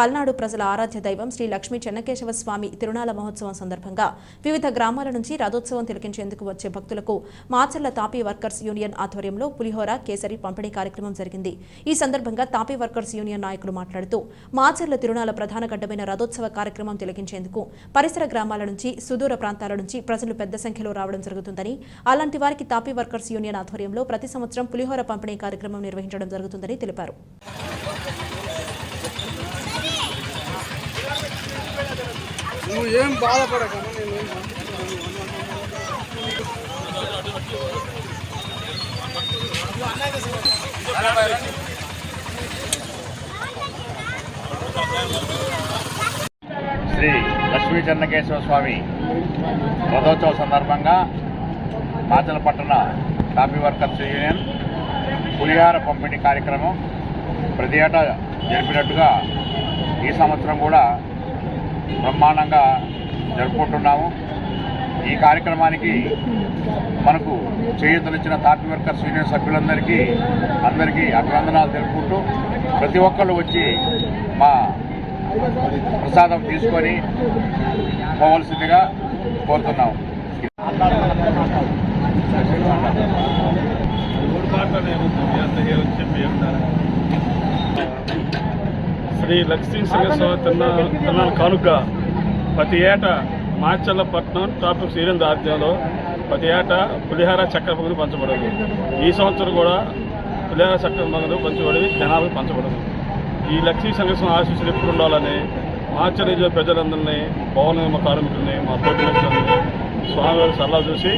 పల్నాడు ప్రజల ఆరాధ్య దైవం శ్రీ లక్ష్మీ చెన్నకేశవ స్వామి తిరుణాల మహోత్సవం సందర్భంగా వివిధ గ్రామాల నుంచి రథోత్సవం తిలకించేందుకు వచ్చే భక్తులకు మాచర్ల తాపీ వర్కర్స్ యూనియన్ ఆధ్వర్యంలో పులిహోర కేసరి పంపిణీ కార్యక్రమం జరిగింది. ఈ సందర్భంగా తాపీ వర్కర్స్ యూనియన్ నాయకులు మాట్లాడుతూ మాచర్ల తిరుణాల ప్రధాన గడ్డమైన రథోత్సవ కార్యక్రమం తిలకించేందుకు పరిసర గ్రామాల నుంచి సుదూర ప్రాంతాల నుంచి ప్రజలు పెద్ద సంఖ్యలో రావడం జరుగుతుందని అలాంటి వారికి తాపీ వర్కర్స్ యూనియన్ ఆధ్వర్యంలో ప్రతి సంవత్సరం పులిహోర పంపిణీ కార్యక్రమం నిర్వహించడం జరుగుతుందని తెలిపారు. నువ్వు ఏం బాధపడక శ్రీ లక్ష్మీ చెన్నకేశ్వర స్వామి రథోత్సవ సందర్భంగా మాచలపట్టణ కాఫీ వర్కర్స్ యూనియన్ పులిహార పంపిణీ కార్యక్రమం ప్రతి ఏటా జరిపినట్టుగా ఈ సంవత్సరం కూడా బ్రహ్మాండంగా జరుపుకుంటున్నాము. ఈ కార్యక్రమానికి మనకు చేయూతనిచ్చిన తాపీ వర్కర్స్ యూనియన్ సభ్యులందరికీ అందరికీ అభినందనాలు తెలుపుకుంటూ ప్రతి ఒక్కళ్ళు వచ్చి మా ప్రసాదం తీసుకొని పోవలసిందిగా కోరుతున్నాము. శ్రీ లక్ష్మీ సింగస్వామి తిన్న తిన్నాను కానుక. ప్రతి ఏటా మాచల్లపట్నం ట్రాఫిక్ శ్రీరంగ ఆధ్వర్యంలో ప్రతి ఏటా పులిహార చక్కెర పొంగులు పంచబడదు. ఈ సంవత్సరం కూడా పులిహార చక్కెర పొంగులు పంచబడి జనాలకు పంచబడదు. ఈ లక్ష్మీ సంఘస్వామి ఆశీస్సులు ఎప్పుడు ఉండాలని మాచర్య ప్రజలందరినీ భవన కార్మికుల్ని మా తోటి స్వామివారి సలహా చూసి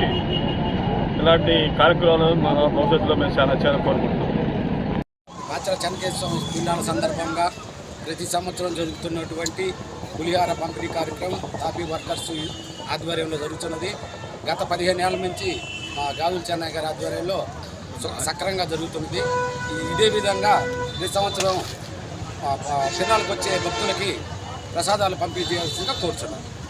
ఇలాంటి కార్యక్రమాలు మన భవిష్యత్తులో మేము చాలా చాలా కోరుకుంటున్నాం. ఆచర చెన్నకేశ్వరం తిరునాళ్ళ సందర్భంగా ప్రతి సంవత్సరం జరుగుతున్నటువంటి పులిహార పంపిణీ కార్యక్రమం తాపీ వర్కర్స్ ఆధ్వర్యంలో జరుగుతున్నది. గత పదిహేను ఏళ్ళ నుంచి మా గాజుల చెన్నై గారి ఆధ్వర్యంలో స- సక్రమంగా జరుగుతున్నది. ఇదే విధంగా ప్రతి సంవత్సరం ఆ, వచ్చే భక్తులకి ప్రసాదాలు పంపిణీ చేయాల్సిందిగా